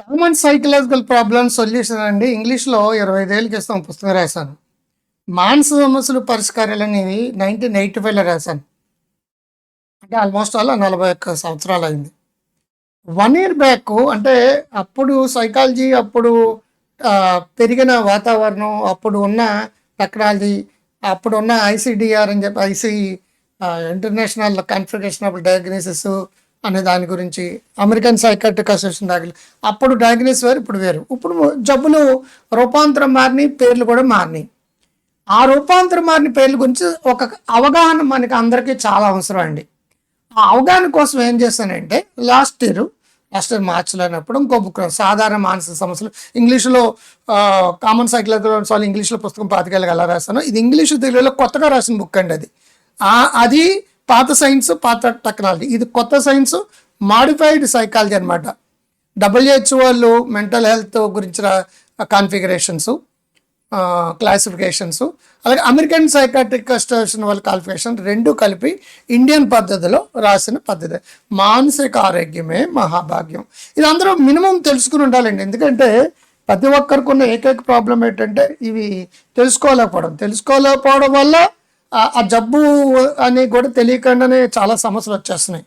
Common psychological problem solution అండి. ఇంగ్లీష్లో ఇరవై ఐదేళ్ళ క్రితం పుస్తకం రాశాను. మానసిక సమస్యలు పరిష్కారాలు అనేవి నైన్టీన్ ఎయిటీ ఫైవ్లో రాశాను. అంటే ఆల్మోస్ట్ అలా నలభై ఒక్క సంవత్సరాలు అయింది. వన్ ఇయర్ బ్యాక్ అంటే అప్పుడు సైకాలజీ అప్పుడు పెరిగిన వాతావరణం అప్పుడు ఉన్న టెక్నాలజీ అప్పుడు ఉన్న ఐసిడిఆర్ అని చెప్పి IC international configuration of diagnosis అనే దాని గురించి అమెరికన్ సైకాట్రిక్ అసోసియేషన్ దాఖలు. అప్పుడు డయాగ్నోస్ వేరు ఇప్పుడు వేరు. ఇప్పుడు జబ్బులు రూపాంతరం మారినాయి పేర్లు కూడా మారినాయి. ఆ రూపాంతరం మారిన పేర్ల గురించి ఒక అవగాహన మనకి అందరికీ చాలా అవసరం అండి. ఆ అవగాహన కోసం ఏం చేశానంటే లాస్ట్ ఇయర్ లాస్ట్ ఇయర్ మార్చిలో అయినప్పుడు ఇంకో బుక్ సాధారణ మానసిక సమస్యలు. ఇంగ్లీష్లో కామన్ సైకిల్ సాల్వ్ ఇంగ్లీష్లో పుస్తకం పాతికేళ్ళకి ఎలా రాస్తాను ఇది ఇంగ్లీష్ తెలుగులో కొత్తగా రాసిన బుక్ అండి అది. అది పాత సైన్స్ పాత టెక్నాలజీ. ఇది కొత్త సైన్స్ మాడిఫైడ్ సైకాలజీ అనమాట డబ్ల్యూహెచ్ఓ వాళ్ళు మెంటల్ హెల్త్ గురించిన కాన్ఫిగరేషన్స్ క్లాసిఫికేషన్స్ అలాగే అమెరికన్ సైకాట్రిక్ అసోసియేషన్ వాళ్ళ క్వాలిఫికేషన్ రెండు కలిపి ఇండియన్ పద్ధతిలో రాసిన పద్ధతి. మానసిక ఆరోగ్యమే మహాభాగ్యం. ఇది అందరూ మినిమం తెలుసుకుని ఉండాలండి. ఎందుకంటే ప్రతి ఒక్కరికి ఉన్న ఏకైక ప్రాబ్లం ఏంటంటే ఇవి తెలుసుకోలేకపోవడం. తెలుసుకోలేకపోవడం వల్ల ఆ- జబ్బు అని కూడా తెలియకుండానే చాలా సమస్యలు వచ్చేస్తున్నాయి.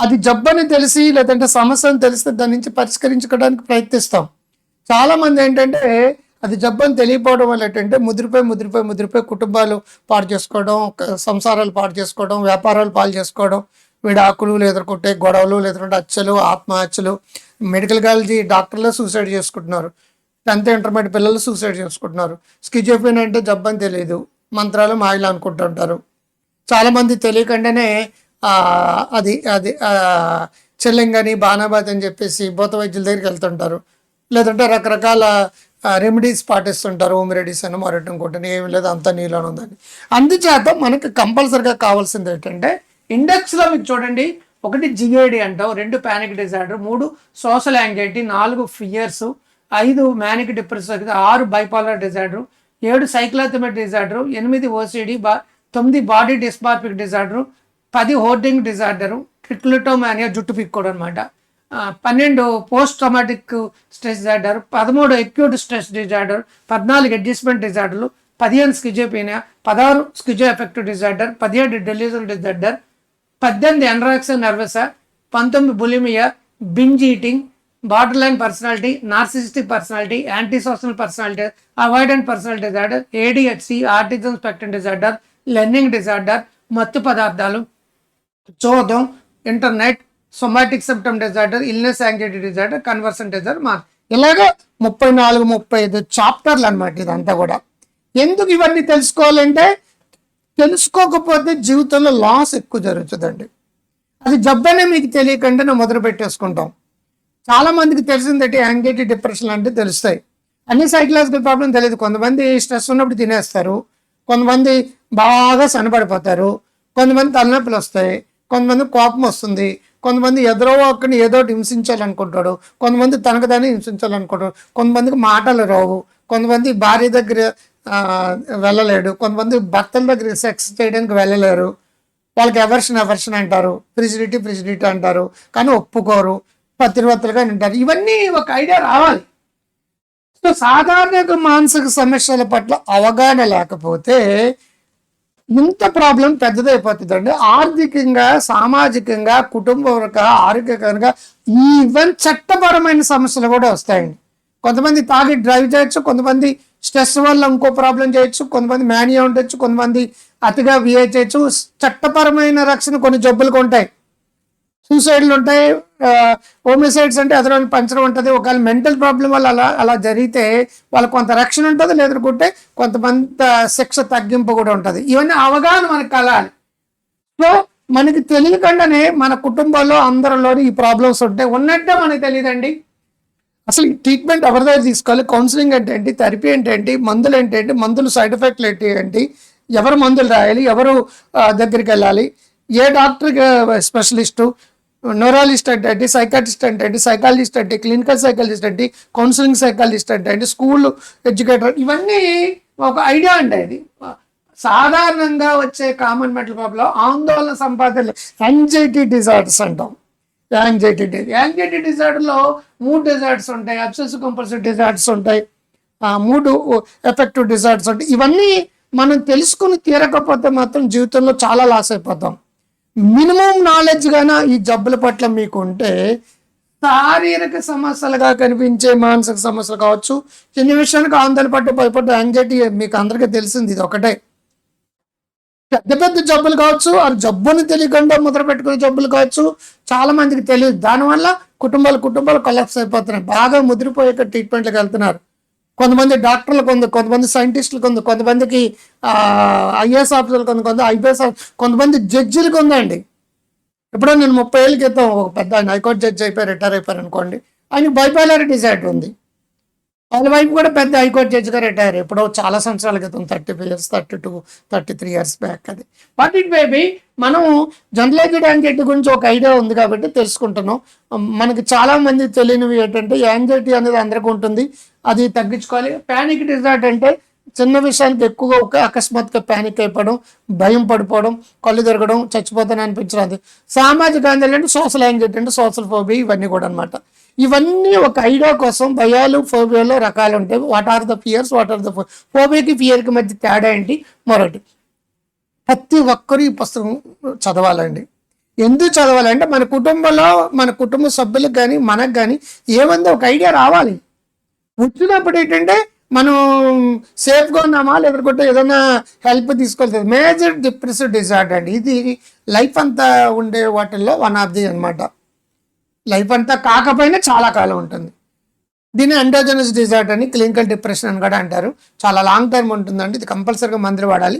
అది జబ్బు అని తెలిసి లేదంటే సమస్య అని తెలిస్తే దాని నుంచి పరిష్కరించుకోవడానికి ప్రయత్నిస్తాం. చాలామంది ఏంటంటే అది జబ్బు అని తెలియపోవడం వల్ల ఏంటంటే ముదిరిపోయి ముదిరిపోయి ముదిరిపోయి కుటుంబాలు పాడు చేసుకోవడం సంసారాలు పాడు చేసుకోవడం వ్యాపారాలు పాలు చేసుకోవడం విడాకులు లేదంటే గొడవలు లేదంటే హత్యలు ఆత్మహత్యలు మెడికల్ కాలేజీ డాక్టర్లు సూసైడ్ చేసుకుంటున్నారు. టెన్త్ ఇంటర్మీడియట్ పిల్లలు సూసైడ్ చేసుకుంటున్నారు. స్కిజోపిన్ అంటే జబ్బు అని తెలియదు. మంత్రాలు మాయలు అనుకుంటుంటారు. చాలామంది తెలియకుండానే అది అది చెల్లింగని బాణాబాద్ అని చెప్పేసి భూత వైద్యుల దగ్గరికి వెళ్తుంటారు. లేదంటే రకరకాల రెమెడీస్ పాటిస్తుంటారు. హోమ్ రెడీస్ అని మరొకటి ఇంకోటి ఏమి లేదు అంత నీలోనే ఉందని. అందుచేత మనకి కంపల్సరిగా కావాల్సింది ఏంటంటే ఇండెక్స్లో మీకు చూడండి ఒకటి జిఏడి అంటాం రెండు ప్యానిక్ డిజార్డర్ మూడు సోషల్ యాంగ్జైటీ నాలుగు ఫియర్స్ ఐదు మ్యానిక్ డిప్రెషన్ ఆరు బైపాలర్ డిజార్డర్ ఏడు సైక్లాథమెట్ డిజార్డర్ ఎనిమిది ఓసిడి బా తొమ్మిది బాడీ డిస్మార్పిక్ డిజార్డరు పది హోర్డింగ్ డిజార్డరు ట్రిక్లిటోమానియా జుట్టు పిక్కోడు అనమాట పన్నెండు పోస్ట్ ట్రామాటిక్ స్ట్రెస్ డిజార్డర్ పదమూడు ఎక్యూట్ స్ట్రెస్ డిజార్డర్ పద్నాలుగు అడ్జస్ట్మెంట్ డిజార్డర్లు పదిహేను స్కిజోపీనియా పదహారు స్కిజో ఎఫెక్టివ్ డిజార్డర్ పదిహేడు డెలిజల్ డిజార్డర్ పద్దెనిమిది ఎన్రాక్సన్ నర్వసా పంతొమ్మిది bulimia binge eating borderline personality narcissistic personality antisocial personality avoidant personality disorder ADHD autism spectrum disorder learning disorder మత్తు పదార్థాలు చోదం internet somatic symptom disorder illness anxiety disorder conversion disorder మా ఇలాగ ముప్పై నాలుగు ముప్పై ఐదు చాప్టర్లు అనమాట ఇదంతా కూడా. ఎందుకు ఇవన్నీ తెలుసుకోవాలంటే తెలుసుకోకపోతే జీవితంలో లాస్ ఎక్కువ జరుగుతుందండి. అది జబ్బనే మీకు తెలియకుండా మొదలు పెట్టేసుకుంటాం చాలా మందికి తెలిసిందంటే యాంగ్జైటీ డిప్రెషన్ అంటే తెలుస్తాయి. అన్ని సైకలాజికల్ ప్రాబ్లం తెలియదు. కొంతమంది స్ట్రెస్ ఉన్నప్పుడు తినేస్తారు. కొంతమంది బాగా సనపడిపోతారు కొంతమంది తలనొప్పులు వస్తాయి. కొంతమంది కోపం వస్తుంది. కొంతమంది ఎదురో ఒక్కడిని ఏదో ఒకటి హింసించాలనుకుంటాడు. కొంతమంది తనకు దాన్ని హింసించాలనుకుంటాడు. కొంతమందికి మాటలు రావు. కొంతమంది భార్య దగ్గర వెళ్ళలేడు. కొంతమంది భర్తల దగ్గర సెక్స్ చేయడానికి వెళ్ళలేరు. వాళ్ళకి ఎవర్షన్ ఎవర్షన్ అంటారు. ఫ్రిజిడిటీ ఫ్రిజిడిటీ అంటారు. కానీ ఒప్పుకోరు. పతివ్రతలుగా ఉంటారు ఇవన్నీ ఒక ఐడియా రావాలి. సో సాధారణంగా మానసిక సమస్యల పట్ల అవగాహన లేకపోతే ఇంత ప్రాబ్లం పెద్దదైపోతుందండి. ఆర్థికంగా సామాజికంగా కుటుంబపరంగా ఆరోగ్యకరంగా ఈవెన్ చట్టపరమైన సమస్యలు కూడా వస్తాయండి. కొంతమంది తాగి డ్రైవ్ చేయొచ్చు కొంతమంది స్ట్రెస్ వల్ల ఇంకో ప్రాబ్లం చేయొచ్చు కొంతమంది మేనియా ఉండొచ్చు కొంతమంది అతిగా విఏ చేయొచ్చు. చట్టపరమైన రక్షణ కొన్ని జబ్బులు ఉంటాయి. సూసైడ్లు ఉంటాయి హోమిసైడ్స్ అంటే అతను పంచడం ఉంటుంది. ఒకవేళ మెంటల్ ప్రాబ్లం వల్ల అలా అలా జరిగితే వాళ్ళకి కొంత రక్షణ ఉంటుంది లేదనుకుంటే కొంతమంది శిక్ష తగ్గింపు కూడా ఉంటుంది. ఇవన్నీ అవగాహన మనకు కలాలి సో మనకి తెలియకుండానే మన కుటుంబంలో అందరిలోని ఈ ప్రాబ్లమ్స్ ఉంటాయి ఉన్నట్టే మనకు తెలియదండి. అసలు ట్రీట్మెంట్ ఎవరి దగ్గర తీసుకోవాలి? కౌన్సిలింగ్ అంటే ఏంటి థెరపీ అంటే ఏంటి మందులు అంటే ఏంటి మందులు సైడ్ ఎఫెక్ట్లు ఏంటి? ఏంటి? ఎవరు మందులు రాయాలి? ఎవరు దగ్గరికి వెళ్ళాలి? ఏ డాక్టర్ స్పెషలిస్టు? న్యూరాలజిస్ట్ అంటే సైకాటిస్ట్ అంటే సైకాలజిస్ట్ అంటే క్లినికల్ సైకాలజిస్ట్ అంటే కౌన్సిలింగ్ సైకాలజిస్ట్ అంటే ఏంటి స్కూల్ ఎడ్యుకేటర్ ఇవన్నీ ఒక ఐడియా అండి ఇది సాధారణంగా వచ్చే కామన్ మెంటల్ ప్రాబ్లం ఆందోళన సంపాదన యాంగ్జైటీ డిజార్డర్స్ అంటాం. యాంగ్జైటీ యాంగ్జైటీ డిజార్డర్లో మూడు డిజార్డర్స్ ఉంటాయి అబ్సెస్ కంపల్సివ్ డిజార్డర్స్ ఉంటాయి మూడు ఎఫెక్టివ్ డిజార్డర్స్ ఉంటాయి. ఇవన్నీ మనం తెలుసుకుని తీరకపోతే మాత్రం జీవితంలో చాలా లాస్ అయిపోతాం. మినిమం నాలెడ్జ్ గానా ఈ జబ్బుల పట్ల మీకు ఉంటే శారీరక సమస్యలుగా కనిపించే మానసిక సమస్యలు కావచ్చు చిన్న విషయానికి ఆందోళన పట్టు భయపడ్డ యాంగ్జైటీ మీకు అందరికీ తెలిసింది ఇది ఒకటే. పెద్ద పెద్ద జబ్బులు కావచ్చు ఆ జబ్బుని తెలియకుండా ముద్ర పెట్టుకునే జబ్బులు కావచ్చు చాలా మందికి తెలియదు. దానివల్ల కుటుంబాలు కుటుంబాలు కొలాప్స్ అయిపోతున్నాయి. బాగా ముదిరిపోయాక ట్రీట్మెంట్లకు వెళ్తున్నారు. కొంతమంది డాక్టర్లు కొంత కొంతమంది సైంటిస్టులు కొంత కొంతమందికి ఐఏఎస్ ఆఫీసర్లు కొంత కొంత ఐపీఎస్ కొంతమంది జడ్జిలకు ఉందండి. ఎప్పుడో నేను ముప్పై ఏళ్ళ క్రితం ఒక పెద్ద ఆయన హైకోర్టు జడ్జి అయిపోయి రిటైర్ అయిపోయారు అనుకోండి ఆయన బైపాలర్ డిసైడ్ ఉంది. వాళ్ళ వైపు కూడా పెద్ద హైకోర్టు జడ్జిగా రిటైర్. ఎప్పుడో చాలా సంవత్సరాల క్రితం thirty five years thirty two thirty three years back అది. బట్ ఇట్ బేబీ మనం జనరలైజ్డ్ యాంగ్జైటీ గురించి ఒక ఐడియా ఉంది కాబట్టి తెలుసుకుంటున్నాం. మనకి చాలా మంది తెలియనివి ఏంటంటే యాంగ్జైటీ అనేది అందరికీ ఉంటుంది. అది తగ్గించుకోవాలి. ప్యానిక్ డిజార్ట్ అంటే చిన్న విషయానికి ఎక్కువగా ఒక అకస్మాత్తుగా ప్యానిక్ అయిపోవడం భయం పడిపోవడం కళ్ళు దొరకడం చచ్చిపోతాను అనిపించడం అది సామాజిక ఆందోళన అంటే సోషల్ యాంగ్జైటీ అంటే సోషల్ ఫోబియా ఇవన్నీ కూడా అనమాట ఇవన్నీ ఒక ఐడియా కోసం భయాలు ఫోబియాలో రకాలు ఉంటాయి. What are the fears what are the ఫోబియాకి ఫియర్కి మధ్య తేడా ఏంటి? మరొకటి. ప్రతి ఒక్కరూ ఈ పుస్తకం చదవాలండి. ఎందుకు చదవాలంటే మన కుటుంబంలో మన కుటుంబ సభ్యులకు కానీ మనకు కానీ ఏమందో? ఒక ఐడియా రావాలి. వచ్చినప్పుడు ఏంటంటే మనం సేఫ్గా ఉన్నామా లేకపోతే ఏదైనా హెల్ప్ తీసుకోవాలి మేజర్ డిప్రెసివ్ డిజార్డర్ అండి. ఇది లైఫ్ అంతా ఉండే వాటిల్లో వన్ ఆఫ్ ది అనమాట లైఫ్ అంతా కాకపోయినా చాలా కాలం ఉంటుంది. దీన్ని ఎండోజనస్ డిజార్డర్ అని క్లినికల్ డిప్రెషన్ అని కూడా అంటారు. చాలా లాంగ్ టర్మ్ ఉంటుందండి. ఇది కంపల్సరీగా మందులు వాడాలి.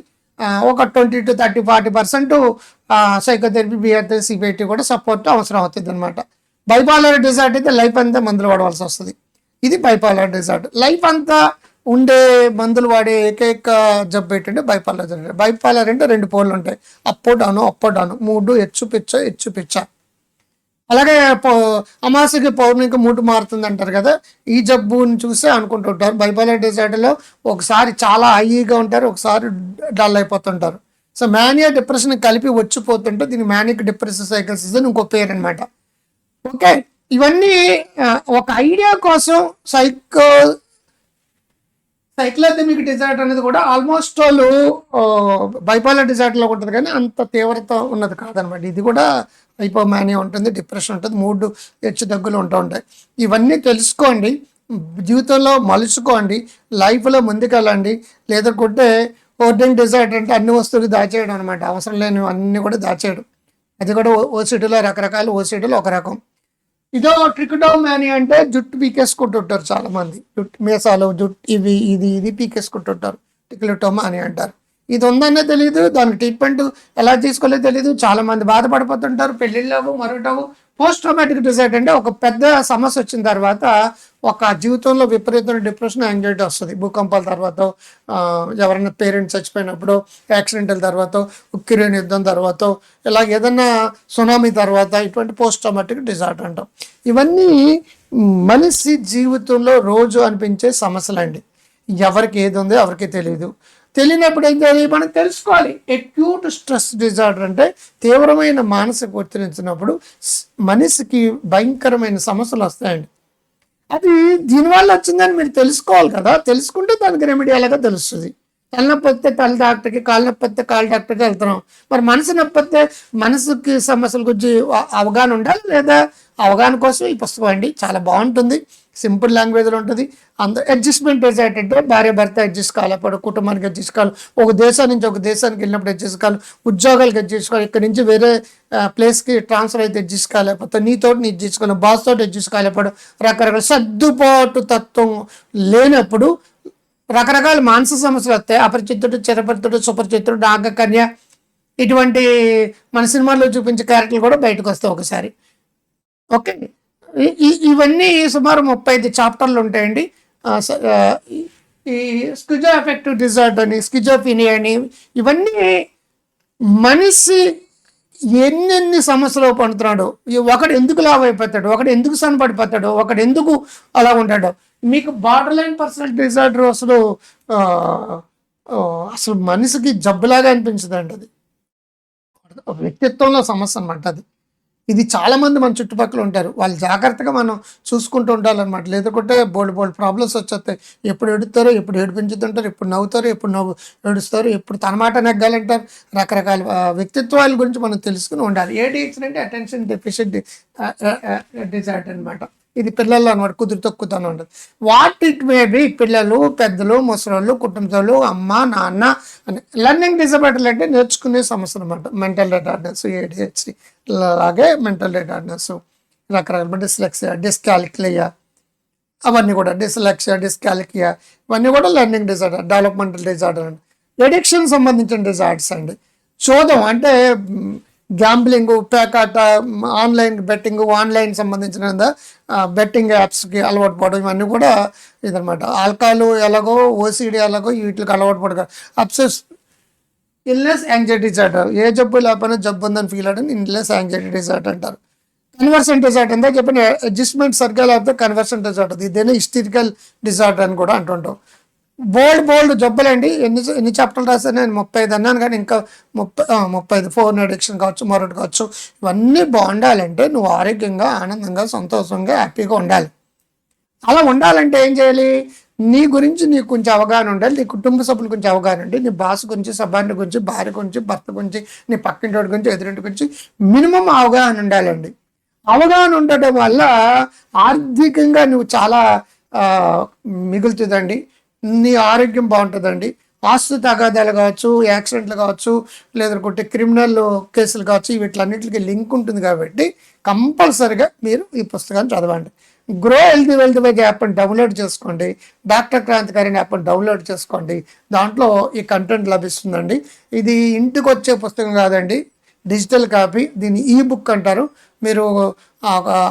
ఒక twenty to thirty forty percent psychotherapy BRT CBIT కూడా సపోర్ట్ అవసరం అవుతుంది అనమాట బైపాలర్ డిజార్డర్ అయితే లైఫ్ అంతా మందులు వాడవలసి వస్తుంది. ఇది బైపాలర్ డిజార్డర్ లైఫ్ అంతా ఉండే మందులు వాడే ఏకైక జబ్బు ఏంటంటే బైపాలర్ డిజార్డర్ బైపాలర్ అంటే రెండు పోర్లు ఉంటాయి. అప్పో డౌన్ అప్పో డౌను. మూడు హెచ్చు పిచ్చ హెచ్చు పిచ్చ. అలాగే అమాసకి పౌర్ణమికి మూటు మారుతుంది అంటారు కదా. ఈ జబ్బుని చూసే అనుకుంటుంటారు. బైపాలర్ డిజార్డర్లో ఒకసారి చాలా హైగా ఉంటారు ఒకసారి డల్ అయిపోతుంటారు. సో మేనియా డిప్రెషన్ కలిపి వచ్చిపోతుంటే దీని మేనిక్ డిప్రెసివ్ సైకిల్స్ అని ఇంకో పేరు అనమాట ఓకే? ఇవన్నీ ఒక ఐడియా కోసం సైకో సైక్లోథెమిక్ డిజార్డర్ అనేది కూడా ఆల్మోస్ట్ వాళ్ళు బైపాలర్ డిజార్డర్లో ఉంటుంది కానీ అంత తీవ్రత ఉన్నది కాదనమాట. ఇది కూడా హైపోమానియా ఉంటుంది డిప్రెషన్ ఉంటుంది మూడు హెచ్చు దగ్గులు ఉంటూ ఉంటాయి. ఇవన్నీ తెలుసుకోండి జీవితంలో మలుచుకోండి లైఫ్లో ముందుకెళ్ళండి లేదంటే ఓర్డింగ్ డిజార్డర్ అంటే అన్ని వస్తువులు దాచేయడం అనమాట. అవసరం లేని అన్నీ కూడా దాచేయడం. అది కూడా ఓసిటీలో రకరకాల ఓసిటీలో ఒక రకం. ఇదో ట్రికడోమాని అంటే జుట్టు పీకేసుకుంటుంటారు చాలా మంది జుట్టు మీసాలు జుట్టు ఇవి ఇది ఇది పీకేసుకుంటుంటారు. టిక్లటోమా అని అంటారు. ఇది ఉందనే తెలియదు దానికి ట్రీట్మెంట్ ఎలా తీసుకోలేదో తెలియదు చాలా మంది బాధపడిపోతుంటారు. పెళ్ళిళ్ళవు మరొకటవు పోస్ట్ ట్రామాటిక్ డిసైడ్ అంటే ఒక పెద్ద సమస్య వచ్చిన తర్వాత ఒక జీవితంలో విపరీతమైన డిప్రెషన్ యాంగ్జైటీ వస్తుంది. భూకంపాల తర్వాత ఎవరైనా పేరెంట్స్ చచ్చిపోయినప్పుడు యాక్సిడెంటల తర్వాత ఉక్కిరేన్ యుద్ధం తర్వాత ఇలా ఏదైనా సునామీ తర్వాత ఇటువంటి పోస్ట్ ట్రామాటిక్ డిజార్డర్ అంటాం. ఇవన్నీ మనిషి జీవితంలో రోజు అనిపించే సమస్యలండి. ఎవరికి ఏది ఉందో ఎవరికి తెలియదు తెలియనప్పుడు ఏం చేయాలి? మనం తెలుసుకోవాలి. ఎక్యూట్ స్ట్రెస్ డిజార్డర్ అంటే తీవ్రమైన మానసిక ఒత్తిడించినప్పుడు మనిషికి భయంకరమైన సమస్యలు వస్తాయండి. అది దీనివల్ల వచ్చిందని మీరు తెలుసుకోవాలి కదా? తెలుసుకుంటే దానికి రెమెడీ ఎలాగో తెలుస్తుంది. తలనొప్పి వస్తే తల డాక్టర్కి కాళ్ళ నొప్పి వస్తే కాళ్ళ డాక్టర్కి వెళ్తున్నాం. మరి మనసు నొప్పి వస్తే మనసుకి సమస్యల గురించి అవగాహన ఉండాలి లేదా అవగాహన కోసం ఈ పుస్తకం అండి. చాలా బాగుంటుంది. సింపుల్ లాంగ్వేజ్లో ఉంటుంది. అంత అడ్జస్ట్మెంట్ ఏంటంటే భార్య భర్త అడ్జస్ట్ కావాలి. అప్పుడు కుటుంబానికి అడ్జస్ట్ కావాలి. ఒక దేశం నుంచి ఒక దేశానికి వెళ్ళినప్పుడు అడ్జస్ట్ కావాలి. ఉద్యోగాలకు అడ్జస్ట్ కావాలి. ఇక్కడ నుంచి వేరే ప్లేస్కి ట్రాన్స్ఫర్ అయితే అడ్జస్ట్ కాలేకపోతే నీతో నీ అడ్జస్ట్ బాస్ తోటి అడ్జస్ట్ కాలేకపోవడం రకరకాల సర్దుబాటు తత్వం లేనప్పుడు రకరకాల మానసిక సమస్యలు వస్తాయి. అపరిచితుడు చిరపరితుడు సుపరిచితుడు నాగకన్య ఇటువంటి మన సినిమాల్లో చూపించే క్యారెక్టర్లు కూడా బయటకు వస్తాయి ఒకసారి. ఓకే. ఇవన్నీ సుమారు ముప్పై ఐదు చాప్టర్లు ఉంటాయండి. స- ఈ- స్కిజో ఎఫెక్టివ్ డిజార్డ్ అని స్కిజోఫినియా అని ఇవన్నీ మనిషి ఎన్నెన్ని సమస్యలు పడుతున్నాడు. ఒకడు ఎందుకు లావ్ అయిపోతాడు ఒకడు ఎందుకు సన్నపడిపోతాడు ఒకడు ఎందుకు అలా ఉంటాడు. మీకు బార్డర్ లైన్ పర్సనల్ డిజార్డర్ అసలు అసలు మనిషికి జబ్బులాగా అనిపించదండి అది. వ్యక్తిత్వంలో సమస్య అనమాట అది. ఇది చాలామంది మన చుట్టుపక్కల ఉంటారు. వాళ్ళు జాగ్రత్తగా మనం చూసుకుంటూ ఉండాలన్నమాట. లేదంటే బోల్డ్ బోల్డ్ ప్రాబ్లమ్స్ వచ్చేస్తాయి. ఎప్పుడు ఎడుతారో ఎప్పుడు ఏడిపించుతుంటారు ఎప్పుడు నవ్వుతారు ఎప్పుడు నవ్వు ఏడుస్తారు ఎప్పుడు తన మాట నెగ్గాలంటారు. రకరకాల వ్యక్తిత్వాల గురించి మనం తెలుసుకుని ఉండాలి. ఏడిహెచ్డి అంటే అటెన్షన్ డెఫిషియెంట్ డిజార్డర్ అనమాట ఇది పిల్లలు అనమాట కుదురు తొక్కుతాను ఉంటుంది వాట్ ఇట్ మే బి పిల్లలు పెద్దలు ముసలోళ్ళు కుటుంబాలు అమ్మ నాన్న అని లెర్నింగ్ డిసబిలిటీ అంటే నేర్చుకునే సమస్యలు అనమాట. మెంటల్ రిటార్డెన్స్ ఏడిహెచ్డి అలాగే మెంటల్ రిటార్డెన్స్ రకరకాల డిస్లెక్సియా డిస్కాలిక్లియా అవన్నీ కూడా డిస్లెక్సియా డిస్కాలికియా ఇవన్నీ కూడా లెర్నింగ్ డిజార్డర్ డెవలప్మెంటల్ డిజార్డర్ అండి. ఎడిక్షన్ సంబంధించిన డిజార్డర్స్ అండి. చూద్దాం అంటే గ్యాంబ్లింగ్ పేకాట ఆన్లైన్ బెట్టింగ్ ఆన్లైన్ సంబంధించిన బెట్టింగ్ యాప్స్కి అలవాటు పడడం ఇవన్నీ కూడా ఇదనమాట ఆల్కాలు ఎలాగో ఓసిడి ఎలాగో వీటికి అలవాటు పడగా అప్సెస్ ఇల్నెస్ యాంగ్జైటీ డిజార్డర్ ఏ జబ్బు లేకపోయినా జబ్బు ఉందని ఫీల్ అవడం ఇల్నెస్ యాంగ్జైటీ డిజార్డర్ అంటారు. కన్వర్షన్ డిజార్డర్ అంతా చెప్పిన అడ్జస్ట్మెంట్ సరిగ్గా లేకపోతే కన్వర్షన్ డిజార్డర్ ఇదేనా హిస్టరికల్ డిజార్డర్ అని కూడా అంటుంటాం. బోల్డ్ బోల్డ్ జబ్బులండి. ఎన్ని ఎన్ని చాప్టర్లు రాశాను నేను ముప్పై ఐదు అన్నాను కానీ ఇంకా ముప్పై ముప్పై ఐదు ఫోన్ అడిక్షన్ కావచ్చు మరొకటి కావచ్చు ఇవన్నీ బాగుండాలంటే నువ్వు ఆరోగ్యంగా ఆనందంగా సంతోషంగా హ్యాపీగా ఉండాలి. అలా ఉండాలంటే ఏం చేయాలి? నీ గురించి నీకు కొంచెం అవగాహన ఉండాలి. నీ కుటుంబ సభ్యుల గురించి అవగాహన ఉండి నీ బాస్ గురించి సబాండి గురించి భార్య గురించి భర్త గురించి నీ పక్కింటి గురించి ఎదురింటి గురించి మినిమం అవగాహన ఉండాలండి. అవగాహన ఉండటం వల్ల ఆర్థికంగా నువ్వు చాలా మిగులుతుందండి. నీ ఆరోగ్యం బాగుంటుందండి. ఆస్తు తగాదాలు కావచ్చు యాక్సిడెంట్లు కావచ్చు లేదనుకుంటే క్రిమినల్ కేసులు కావచ్చు వీటిలన్నింటికి లింక్ ఉంటుంది కాబట్టి కంపల్సరిగా మీరు ఈ పుస్తకాన్ని చదవండి. గ్రో హెల్తీ వెల్త్ వైజ్ యాప్ని డౌన్లోడ్ చేసుకోండి. డాక్టర్ క్రాంతికారి యాప్ని డౌన్లోడ్ చేసుకోండి. దాంట్లో ఈ కంటెంట్ లభిస్తుందండి. ఇది ఇంటికి వచ్చే పుస్తకం కాదండి. డిజిటల్ కాపీ దీన్ని ఈ బుక్ అంటారు. మీరు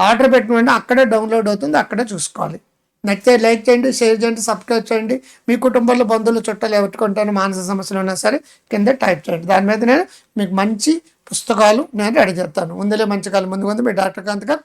ఆర్డర్ పెట్టిన అక్కడే డౌన్లోడ్ అవుతుంది అక్కడే చూసుకోవాలి. నచ్చితే లైక్ చేయండి షేర్ చేయండి సబ్స్క్రైబ్ చేయండి. మీ కుటుంబంలో బంధువులు చుట్టాలు ఎవరుకుంటాను మానసిక సమస్యలు ఉన్నా సరే కింద టైప్ చేయండి. దాని మీద నేను మీకు మంచి పుస్తకాలు నేను రెడీ చేస్తాను. ముందులే మంచి కాలం ముందు ముందు మీ డాక్టర్ కాంత్ గారు